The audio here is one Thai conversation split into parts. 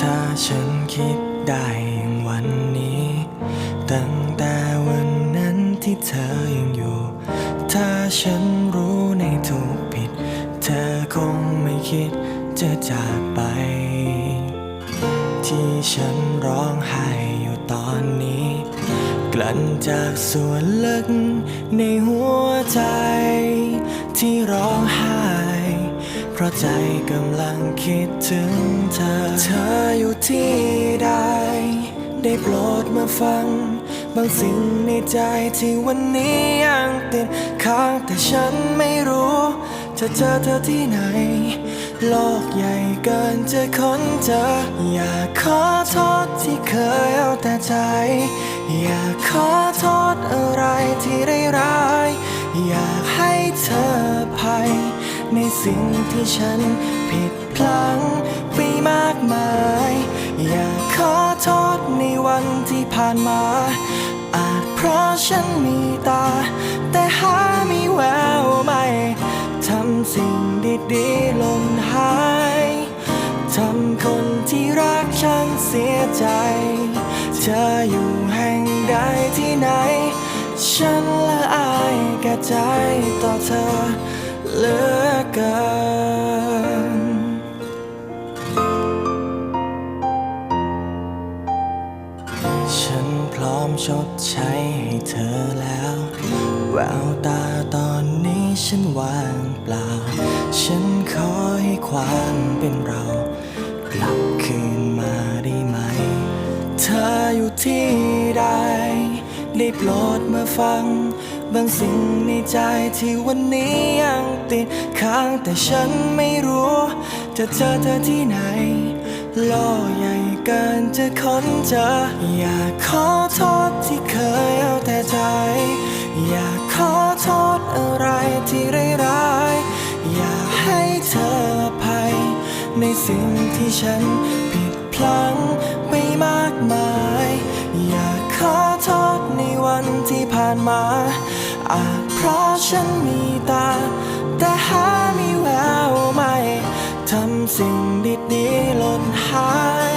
ถ้าฉันคิดได้อย่างวันนี้ ตั้งแต่วันนั้นที่เธอยังอยู่ ถ้าฉันรู้ในทุกผิด เธอคงไม่คิดจะจากไป ที่ฉันร้องไห้อยู่ตอนนี้ กลั่นจากส่วนลึกในหัวใจ ที่ร้องไห้ เพราะใจกำลังคิดถึงเธอ เธออยู่ที่ใด ได้โปรดมาฟัง บางสิ่งในใจที่วันนี้ยังติดค้างแต่ฉันไม่รู้ จะเจอเธอที่ไหน โลกใหญ่เกินจะค้นเจอ อยากขอโทษที่เคยเอาแต่ใจ อยากขอโทษอะไรที่ได้ร้าย อยากให้เธอ ในสิ่งที่ฉันผิดพลั้งไปมากมาย อยากขอโทษในวันที่ผ่านมา อาจเพราะฉันมีตา แต่หาไม่แววไม่ทำสิ่งดีๆหล่นหายทำคนที่รักฉันเสียใจ เธออยู่แห่งใดที่ไหน ฉันละอายแก่ใจต่อเธอ เหลือกินฉันพร้อมชดใช้ให้เธอแล้วแววตาตอนนี้ฉันว่างเปล่า ฉันขอให้ความเป็นเรา กลับคืนมาได้ไหม เธออยู่ที่ ได้โปรดมาฟัง บางสิ่งในใจที่วันนี้ยังติดค้างแต่ฉันไม่รู้ จะเจอเธอที่ไหนโลกใหญ่เกินจะค้นเจอ อยากขอโทษที่เคยเอาแต่ใจ อยากขอโทษอะไรที่ร้ายๆอยากให้เธออภัย ในสิ่งที่ฉันผิดพลั้งไปมากมาย อยากขอโทษ วันที่ผ่านมา อาจเพราะฉันมีตา แต่หาไม่แววไม่ทำสิ่งดีๆหล่นหาย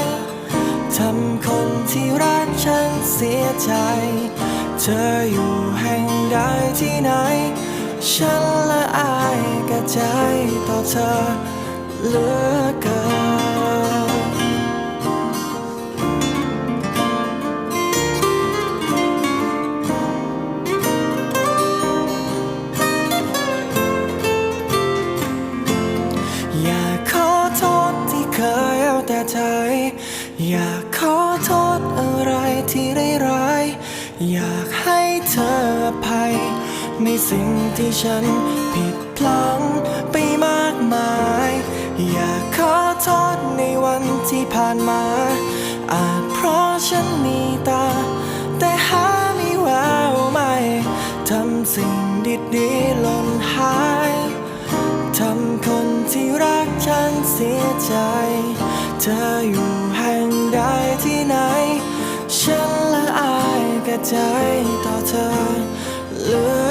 ทำคนที่รักฉันเสียใจ เธออยู่แห่งใดที่ไหน ฉันละอายกับใจต่อเธอเหลือเกิน ใจ อยากขอโทษอะไรที่ได้ร้าย อยากให้เธออภัย ในสิ่งที่ฉันผิดพลั้งไปมากมาย อยากขอโทษในวันที่ผ่านมา อาจเพราะฉันมีตา แต่หาไม่แววไม่ทำสิ่งดีๆหล่นหาย ทำคนที่รักฉันเสียใจ เธออยู่แห่งใดที่ไหน ฉันละอายกับใจต่อเธอเหลือ